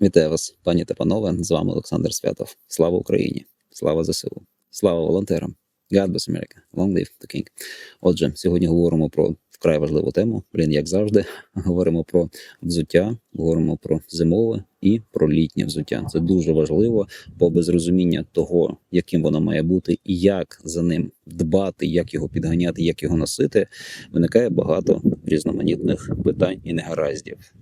Вітаю вас, пані та панове. З вами Олександр Святов. Слава Україні! Слава ЗСУ! Слава волонтерам! God bless America! Long live the King! Отже, сьогодні говоримо про вкрай важливу тему. Блін, як завжди, говоримо про взуття, говоримо про зимове і про літнє взуття. Це дуже важливо, бо без розуміння того, яким воно має бути, і як за ним дбати, як його підганяти, як його носити, виникає багато різноманітних питань і негараздів.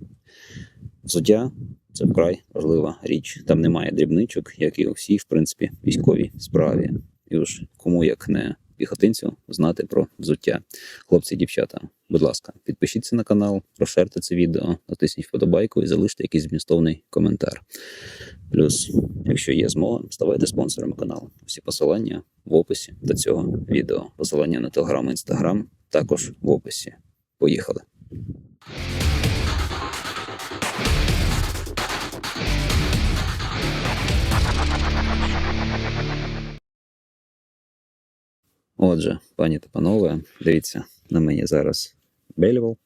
Взуття це вкрай важлива річ. Там немає дрібничок, як і у всій, в принципі, військовій справі. І уж кому як не піхотинцю знати про взуття. Хлопці і дівчата, будь ласка, підпишіться на канал, розширте це відео, натисніть вподобайку і залиште якийсь змістовний коментар. Плюс, якщо є змога, ставайте спонсорами каналу. Всі посилання в описі до цього відео. Посилання на телеграм і інстаграм також в описі. Поїхали. Отже, пані та панове, дивіться на мені зараз Бельвел.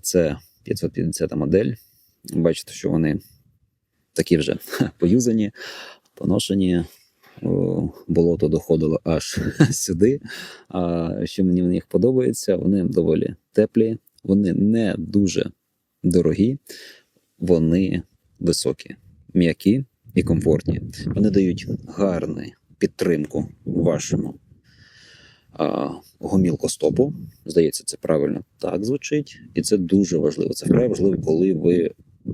Це 550 модель. Бачите, що вони такі вже поюзані, поношені. Болото доходило аж сюди. А що мені в них подобається, вони доволі теплі, вони не дуже дорогі, вони високі, м'які і комфортні. Вони дають гарну підтримку вашому а, гомілкостопу. Здається, це правильно так звучить, і це дуже важливо. Це вкрай важливо, коли ви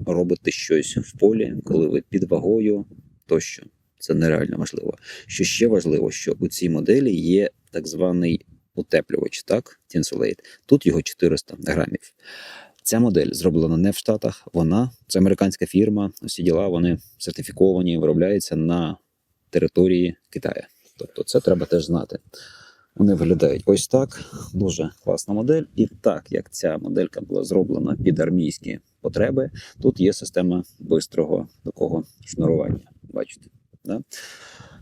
робите щось в полі, коли ви під вагою тощо. Це нереально важливо. Що ще важливо, що у цій моделі є так званий утеплювач, так, Tinsulate. Тут його 400 грамів. Ця модель зроблена не в Штатах, вона це американська фірма. Усі діла вони сертифіковані, виробляються на території Китаю. Тобто, це треба теж знати. Вони виглядають ось так. Дуже класна модель. І так як ця моделька була зроблена під армійські потреби, тут є система бистрого такого шнурування. Бачите? Да?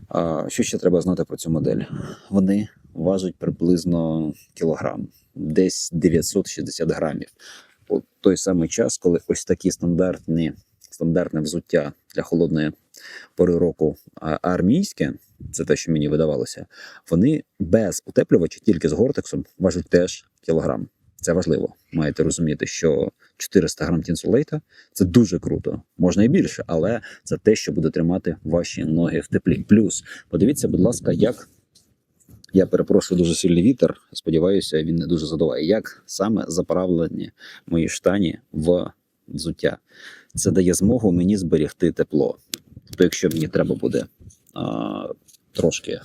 А, що ще треба знати про цю модель? Вони важать приблизно кілограм, десь 960 грамів. У той самий час, коли ось такі стандартні, стандартне взуття для холодної пори року армійське, це те, що мені видавалося, вони без утеплювача, тільки з гортексом, важать теж кілограм. Це важливо. Маєте розуміти, що 400 грам тінсулейта це дуже круто. Можна і більше, але це те, що буде тримати ваші ноги в теплі. Плюс, подивіться, будь ласка, як я перепрошую дуже сильний вітер. Сподіваюся, він не дуже задуває. Як саме заправлені мої штані в взуття. Це дає змогу мені зберегти тепло. Тобто, якщо мені треба буде а, трошки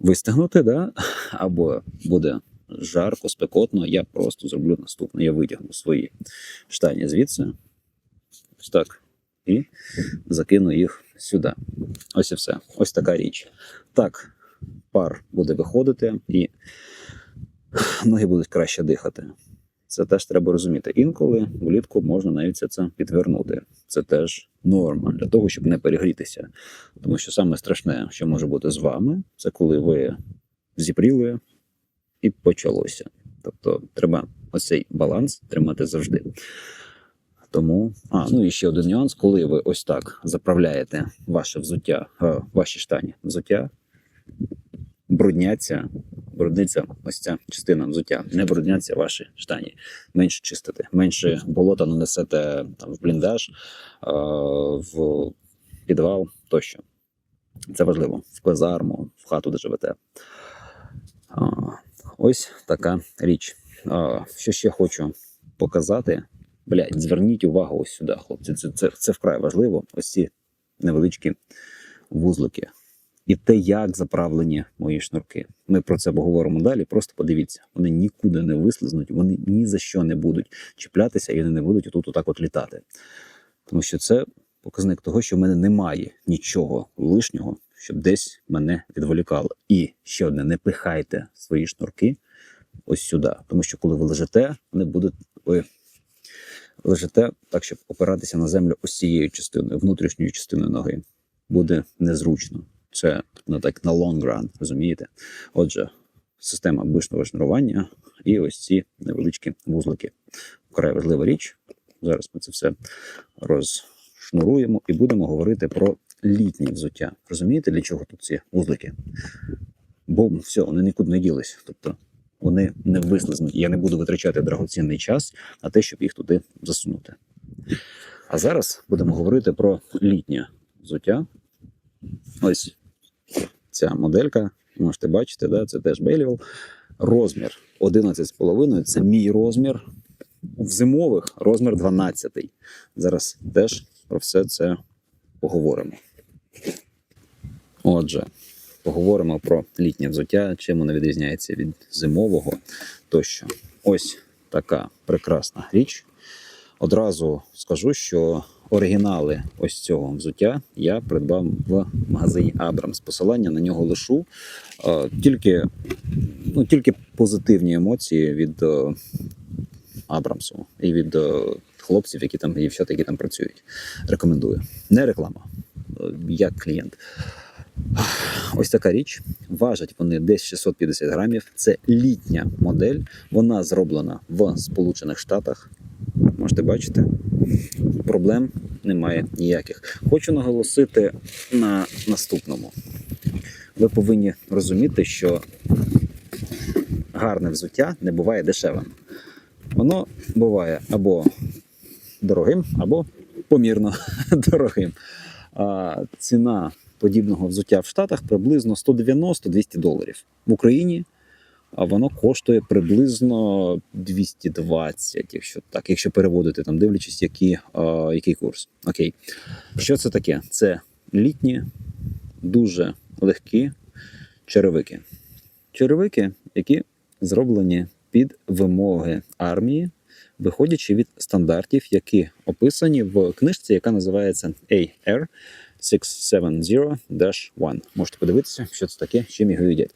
вистигнути, да? або буде жарко, спекотно, я просто зроблю наступне. Я витягну свої штані звідси, ось так, і закину їх сюди. Ось і все. Ось така річ. Так, пар буде виходити, і ноги будуть краще дихати. Це теж треба розуміти. Інколи влітку можна навіть це, підвернути. Це теж норма для того, щоб не перегрітися. Тому що саме страшне, що може бути з вами, це коли ви зіпріли і почалося. Тобто треба оцей баланс тримати завжди. Тому, а, ну і ще один нюанс, коли ви ось так заправляєте ваше взуття, е, ваші штані взуття, брудняться, брудниться ось ця частина взуття, не брудняться ваші штані. Менше чистити, менше болота нанесете там, в бліндаж, е, в підвал тощо. Це важливо в казарму, в хату, де живете. Ось така річ. Що ще хочу показати. Блядь, зверніть увагу ось сюди, хлопці. Це, це, це вкрай важливо. Ось ці невеличкі вузлики. І те, як заправлені мої шнурки. Ми про це поговоримо далі. Просто подивіться, вони нікуди не вислизнуть, вони ні за що не будуть чіплятися і вони не будуть отут отак от літати. Тому що це показник того, що в мене немає нічого лишнього, щоб десь мене відволікало. І ще одне: не пихайте свої шнурки ось сюди. Тому що коли ви лежите, вони будуть. Ви лежите так, щоб опиратися на землю ось цією частиною, внутрішньою частиною ноги. Буде незручно. Це на так на long run, розумієте? Отже, система бишного шнурування і ось ці невеличкі вузлики. Вкрай важлива річ. Зараз ми це все шнуруємо і будемо говорити про літнє взуття. Розумієте, для чого тут ці вузлики? Бо все, вони нікуди не ділись. Тобто вони не вислизнуть. Я не буду витрачати драгоцінний час на те, щоб їх туди засунути. А зараз будемо говорити про літнє взуття. Ось ця моделька, можете бачити, да, це теж Бейлівел. Розмір 11,5 це мій розмір. В зимових розмір 12. Зараз теж про все це поговоримо. Отже, поговоримо про літнє взуття, чим воно відрізняється від зимового тощо. Ось така прекрасна річ. Одразу скажу, що оригінали ось цього взуття я придбав в магазині Абрамс. Посилання на нього лишу. Тільки, ну, тільки позитивні емоції від е, Абрамсу і від е, хлопців, які там дівчат, які там працюють. Рекомендую. Не реклама, е, як клієнт. Ось така річ. Важать вони десь 650 грамів. Це літня модель. Вона зроблена в Сполучених Штатах. Можете бачити, проблем немає ніяких. Хочу наголосити на наступному. Ви повинні розуміти, що гарне взуття не буває дешевим. Воно буває або дорогим, або помірно дорогим. А ціна подібного взуття в Штатах приблизно 190-200 доларів. В Україні воно коштує приблизно 220, якщо так, якщо переводити там, дивлячись, які, а, який курс. Окей. Що це таке? Це літні, дуже легкі черевики. Черевики, які зроблені під вимоги армії, виходячи від стандартів, які описані в книжці, яка називається AR 670-1. Можете подивитися, що це таке, чим його їдять.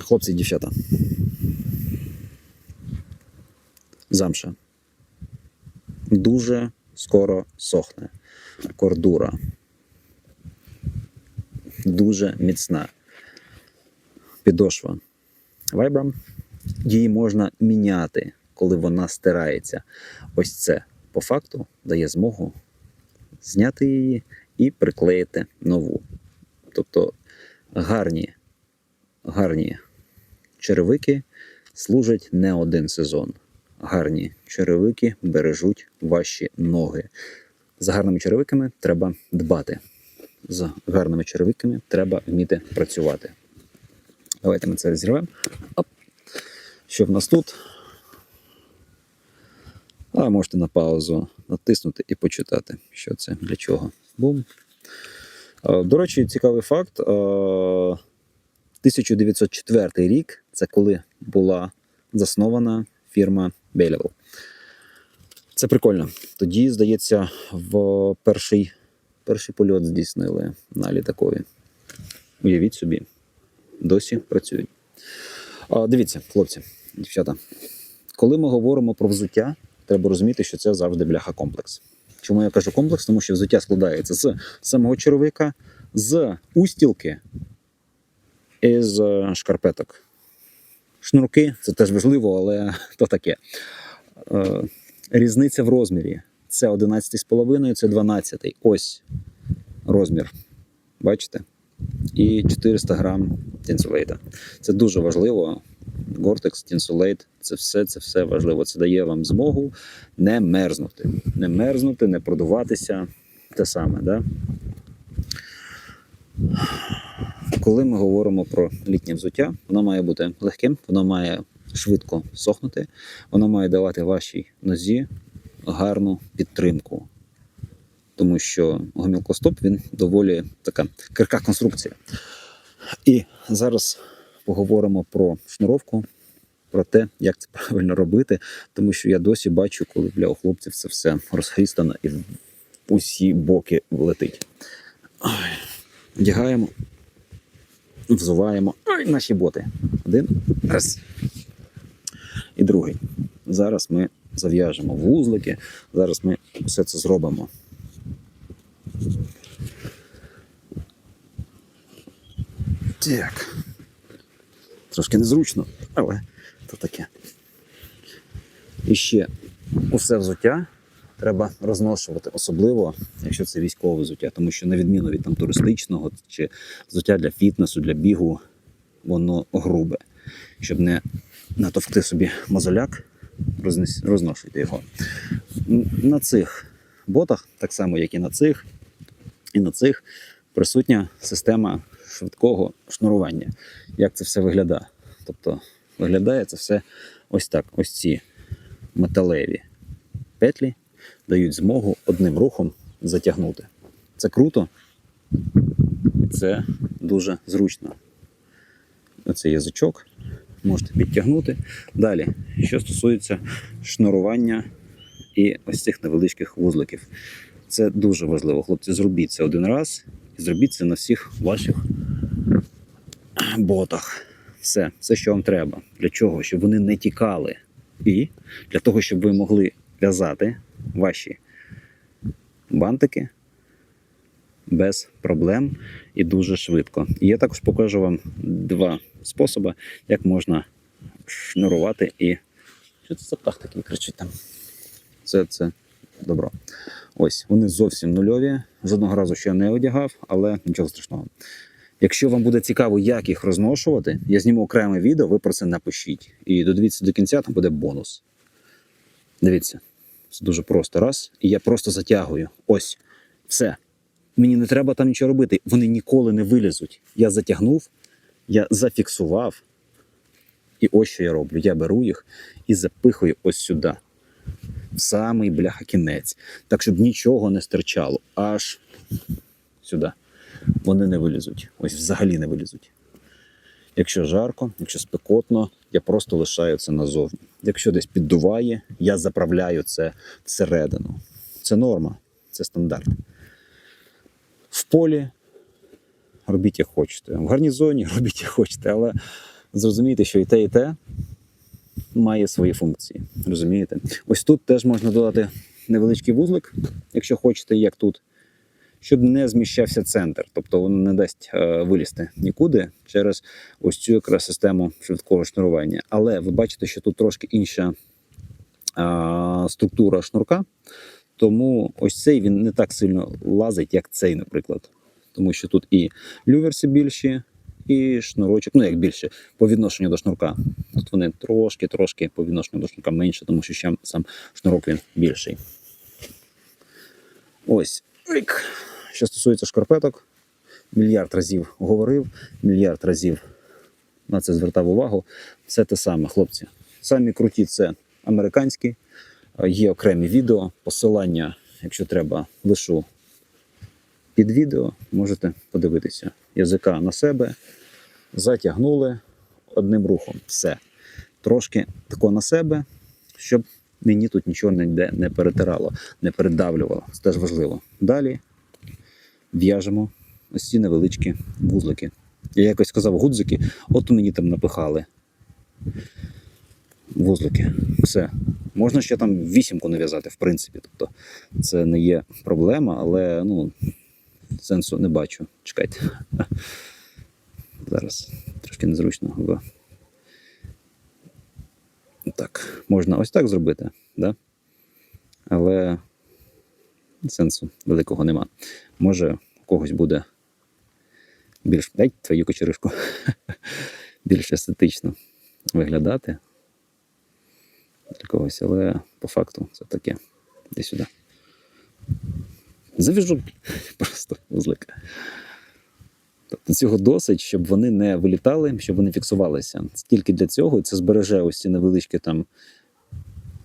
Хлопці і дівчата. Замша. Дуже скоро сохне. Кордура. Дуже міцна. Підошва. Вайбрам. Її можна міняти, коли вона стирається. Ось це по факту дає змогу зняти її і приклеїти нову. Тобто гарні гарні черевики служать не один сезон. Гарні черевики бережуть ваші ноги. З гарними черевиками треба дбати. З гарними черевиками треба вміти працювати. Давайте ми це розірвемо. Що в нас тут? А можете на паузу натиснути і почитати, що це для чого. Бум. Е, До речі, цікавий факт. Е, 1904 рік це коли була заснована фірма Бейлевел. Це прикольно. Тоді, здається, в перший, перший польот здійснили на літакові. Уявіть собі, досі працюють. Дивіться, хлопці, дівчата, коли ми говоримо про взуття, треба розуміти, що це завжди бляха комплекс. Чому я кажу комплекс? Тому що взуття складається з самого черевика, з устілки із е, шкарпеток. Шнурки це теж важливо, але то таке. Е, Різниця в розмірі. Це 11,5, це 12. Ось розмір. Бачите? І 400 грам тінсулейта. Це дуже важливо. Гортекс, тінсулейт це все, це все важливо. Це дає вам змогу не мерзнути. Не мерзнути, не продуватися. Те саме, да? Коли ми говоримо про літнє взуття, воно має бути легким, воно має швидко сохнути, воно має давати вашій нозі гарну підтримку. Тому що гомілкостоп він доволі така кирка конструкція. І зараз поговоримо про шнуровку, про те, як це правильно робити, тому що я досі бачу, коли бля, у хлопців це все розхрістано і в усі боки летить. Ой. Вдягаємо, взуваємо Ой, наші боти. Один, раз. І другий. Зараз ми зав'яжемо вузлики, зараз ми все це зробимо. Так. Трошки незручно, але то таке. І ще усе взуття треба розношувати, особливо якщо це військове взуття, тому що на відміну від там туристичного чи взуття для фітнесу, для бігу, воно грубе. Щоб не натовкти собі мозоляк, розношуйте його. На цих ботах, так само як і на цих, і на цих присутня система швидкого шнурування. Як це все виглядає? Тобто виглядає це все ось так: ось ці металеві петлі дають змогу одним рухом затягнути. Це круто, це дуже зручно. Оцей язичок можете підтягнути. Далі, що стосується шнурування і ось цих невеличких вузликів. Це дуже важливо, хлопці. Зробіть це один раз і зробіть це на всіх ваших ботах. Все, все, що вам треба. Для чого? Щоб вони не тікали. І для того, щоб ви могли в'язати ваші бантики без проблем і дуже швидко. І я також покажу вам два способи, як можна шнурувати і. Що це за птах такий кричить там? Це, це добро. Ось, вони зовсім нульові. Жодного разу ще не одягав, але нічого страшного. Якщо вам буде цікаво, як їх розношувати, я зніму окреме відео, ви про це напишіть. І додивіться до кінця, там буде бонус. Дивіться, це дуже просто. Раз. І я просто затягую. Ось. Все. Мені не треба там нічого робити. Вони ніколи не вилізуть. Я затягнув, я зафіксував. І ось що я роблю. Я беру їх і запихую ось сюди. В самий бляха кінець. Так, щоб нічого не стирчало. Аж сюди. Вони не вилізуть. Ось взагалі не вилізуть. Якщо жарко, якщо спекотно, я просто лишаю це назовні. Якщо десь піддуває, я заправляю це всередину. Це норма, це стандарт. В полі робіть як хочете. В гарнізоні робіть як хочете, але зрозумійте, що і те, і те має свої функції. Розумієте? Ось тут теж можна додати невеличкий вузлик, якщо хочете, як тут, щоб не зміщався центр. Тобто воно не дасть е, вилізти нікуди через ось цю якраз систему швидкого шнурування. Але ви бачите, що тут трошки інша е, структура шнурка. Тому ось цей він не так сильно лазить, як цей, наприклад. Тому що тут і люверси більші, і шнурочок, ну як більше, по відношенню до шнурка. Тут вони трошки-трошки по відношенню до шнурка менше, тому що ще сам шнурок він більший. Ось. Що стосується шкарпеток, мільярд разів говорив, мільярд разів на це звертав увагу. Все те саме, хлопці. Самі круті це американські. Е, Є окремі відео, посилання, якщо треба, лишу під відео, можете подивитися. Язика на себе, затягнули одним рухом. Все. Трошки тако на себе, щоб мені тут нічого ніде не перетирало, не передавлювало. Це теж важливо. Далі в'яжемо ось ці невеличкі вузлики. Я якось сказав гудзики, от мені там напихали вузлики. Все. Можна ще там вісімку нав'язати, в принципі. Тобто це не є проблема, але ну, сенсу не бачу. Чекайте. Зараз трошки незручно. Так, можна ось так зробити, да? але сенсу великого нема. Може, у когось буде більш дай твою кочеришку, більш естетично виглядати для когось, але по факту це таке. Іди сюди. Завіжу просто вузлик. Тобто цього досить, щоб вони не вилітали, щоб вони фіксувалися. Тільки для цього і це збереже ось ці невеличкі там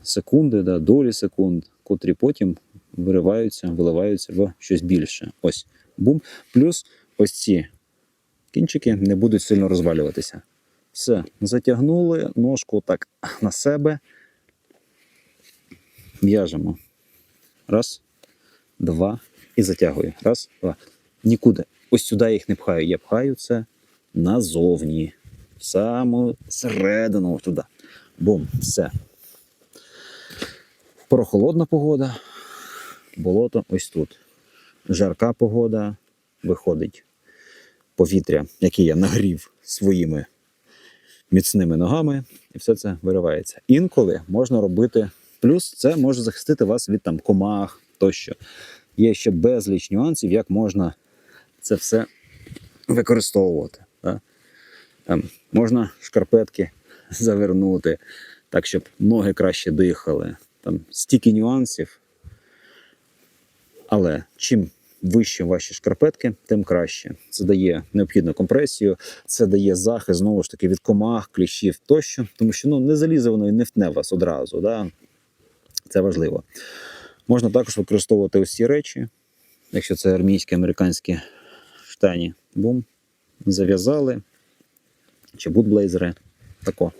секунди, да, долі секунд, котрі потім вириваються, виливаються в щось більше. Ось бум. Плюс ось ці кінчики не будуть сильно розвалюватися. Все, затягнули ножку так на себе. В'яжемо. Раз, два. І затягую. Раз, два. Нікуди. Ось сюди я їх не пхаю. Я пхаю це назовні. В саму середину туди. Бум, все. Прохолодна погода. Болото ось тут. Жарка погода. Виходить повітря, яке я нагрів своїми міцними ногами, і все це виривається. Інколи можна робити Плюс це може захистити вас від там комах тощо. Є ще безліч нюансів, як можна це все використовувати. Да? Там, можна шкарпетки завернути, так, щоб ноги краще дихали. Там стільки нюансів. Але чим вище ваші шкарпетки, тим краще. Це дає необхідну компресію, це дає захист знову ж таки від комах, кліщів тощо, тому що ну, не залізе воно і не втне вас одразу. Да? Це важливо. Можна також використовувати ось речі, якщо це армійські американські штані. Бум, зав'язали, чи бутблейзери, тако.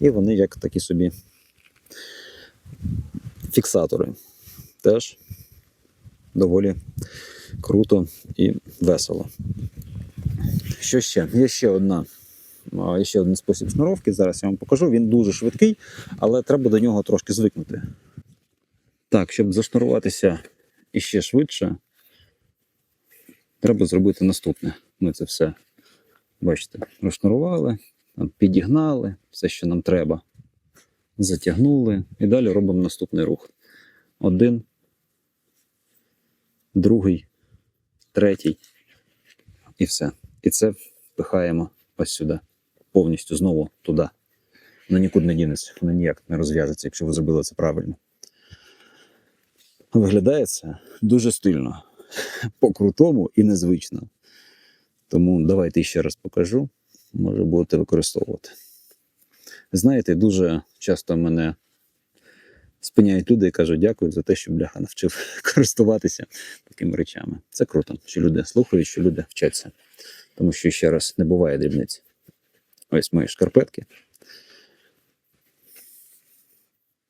І вони як такі собі фіксатори. Теж доволі круто і весело. Що ще? Є ще одна. Ще один спосіб шнуровки. Зараз я вам покажу. Він дуже швидкий, але треба до нього трошки звикнути. Так, щоб зашнуруватися іще швидше, треба зробити наступне. Ми це все, бачите, розшнурували, підігнали, все, що нам треба, затягнули, і далі робимо наступний рух. Один, другий, третій, і все. І це впихаємо ось сюди, повністю знову туди. Воно нікуди не дінеться, воно ніяк не розв'яжеться, якщо ви зробили це правильно. Виглядає це дуже стильно, по-крутому і незвично. Тому давайте ще раз покажу, може будете використовувати. Знаєте, дуже часто мене спиняють люди і кажуть дякую за те, що бляха навчив користуватися такими речами. Це круто, що люди слухають, що люди вчаться. Тому що ще раз не буває дрібниць. Ось мої шкарпетки.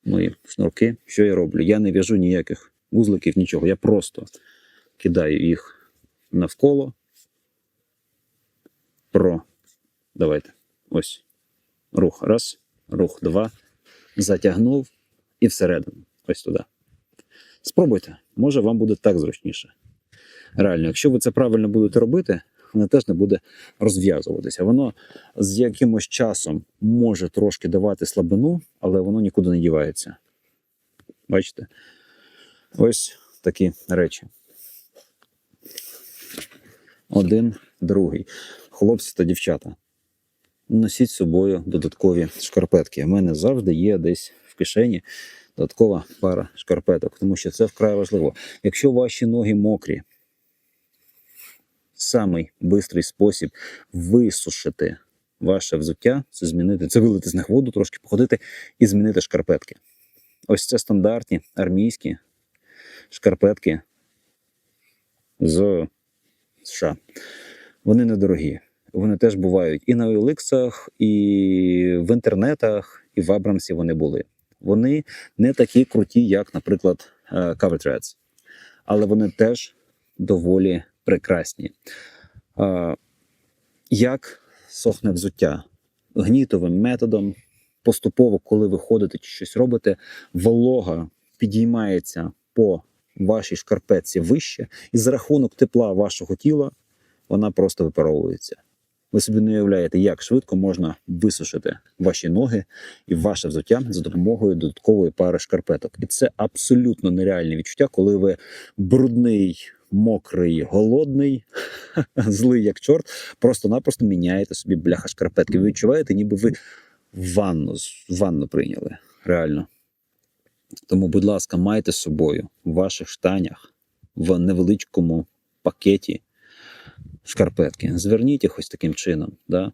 Мої шнурки. Що я роблю? Я не в'яжу ніяких вузликів, нічого. Я просто кидаю їх навколо. Про. Давайте. Ось. Рух. Раз. Рух два. Затягнув і всередину. Ось туди. Спробуйте. Може, вам буде так зручніше. Реально, якщо ви це правильно будете робити, воно теж не буде розв'язуватися. Воно з якимось часом може трошки давати слабину, але воно нікуди не дівається. Бачите? Ось такі речі. Один, другий. Хлопці та дівчата. Носіть з собою додаткові шкарпетки. У мене завжди є десь в кишені додаткова пара шкарпеток, тому що це вкрай важливо. Якщо ваші ноги мокрі, самий бистрий спосіб висушити ваше взуття це змінити, це вилити з них воду, трошки походити і змінити шкарпетки. Ось це стандартні армійські шкарпетки з США. Вони недорогі. Вони теж бувають і на OLX, і в інтернетах, і в Абрамсі вони були. Вони не такі круті, як, наприклад, е, Cover Threads. Але вони теж доволі прекрасні. Е, Як сохне взуття? Гнітовим методом. Поступово, коли ви ходите чи щось робите, волога підіймається по вашій шкарпетці вище, і за рахунок тепла вашого тіла вона просто випаровується. Ви собі не уявляєте, як швидко можна висушити ваші ноги і ваше взуття за допомогою додаткової пари шкарпеток. І це абсолютно нереальне відчуття, коли ви брудний, мокрий, голодний, злий як чорт, просто-напросто міняєте собі бляха шкарпетки. Ви відчуваєте, ніби ви ванну, ванну прийняли. Реально. Тому, будь ласка, майте з собою в ваших штанях в невеличкому пакеті шкарпетки. Зверніть їх ось таким чином. Да?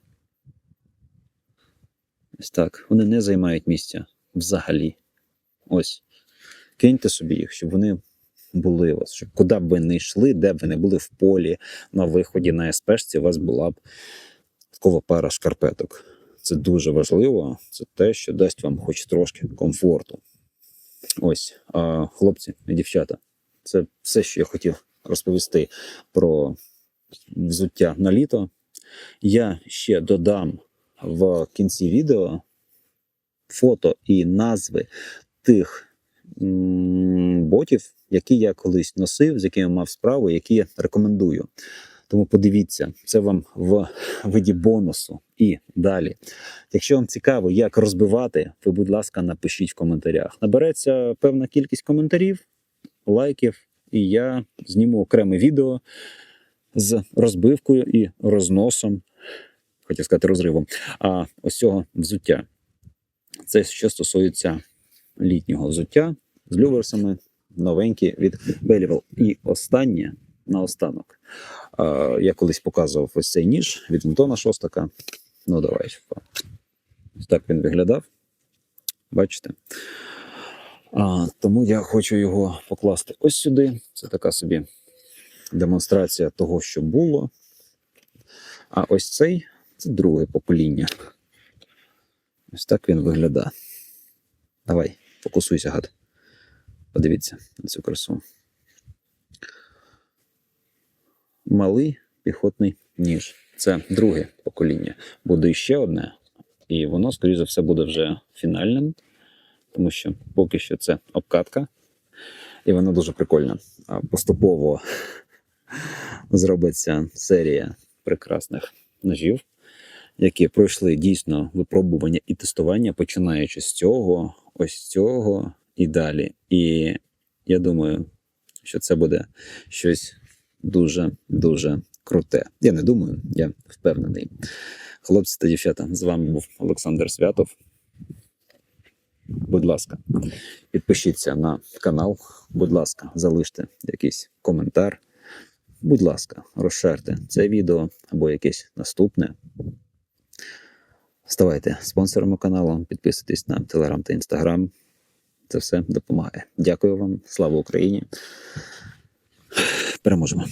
Ось так. Вони не займають місця взагалі. Ось. Киньте собі їх, щоб вони були у вас, щоб куди б ви не йшли, де б ви не були в полі, на виході на СПшці, у вас була б такова пара шкарпеток. Це дуже важливо. Це те, що дасть вам хоч трошки комфорту. Ось, хлопці і дівчата, це все, що я хотів розповісти про взуття на літо. Я ще додам в кінці відео фото і назви тих ботів, які я колись носив, з якими мав справу, які я рекомендую. Тому подивіться, це вам в виді бонусу. І далі. Якщо вам цікаво, як розбивати, ви, будь ласка, напишіть в коментарях. Набереться певна кількість коментарів, лайків, і я зніму окреме відео з розбивкою і розносом, хотів сказати, розривом, а ось цього взуття. Це що стосується літнього взуття з люверсами, новенькі від Believable. І останнє наостанок. Е, Я колись показував ось цей ніж від Антона Шостака. Ну, давай. Ось так він виглядав. Бачите? А, тому я хочу його покласти ось сюди. Це така собі демонстрація того, що було. А ось цей це друге покоління. Ось так він виглядає. Давай, фокусуйся, гад. Подивіться на цю красу. Малий піхотний ніж. Це друге покоління. Буде іще одне, і воно, скоріш за все, буде вже фінальним, тому що поки що це обкатка, і вона дуже прикольна. Поступово зробиться серія прекрасних ножів, які пройшли дійсно випробування і тестування, починаючи з цього, ось цього і далі. І я думаю, що це буде щось дуже дуже круте. Я не думаю, я впевнений. Хлопці та дівчата, з вами був Олександр Святов. Будь ласка, підпишіться на канал. Будь ласка, залиште якийсь коментар. Будь ласка, розширте це відео або якесь наступне. Ставайте спонсорами каналу, підписуйтесь на Телеграм та Інстаграм. Це все допомагає. Дякую вам. Слава Україні! Переможемо!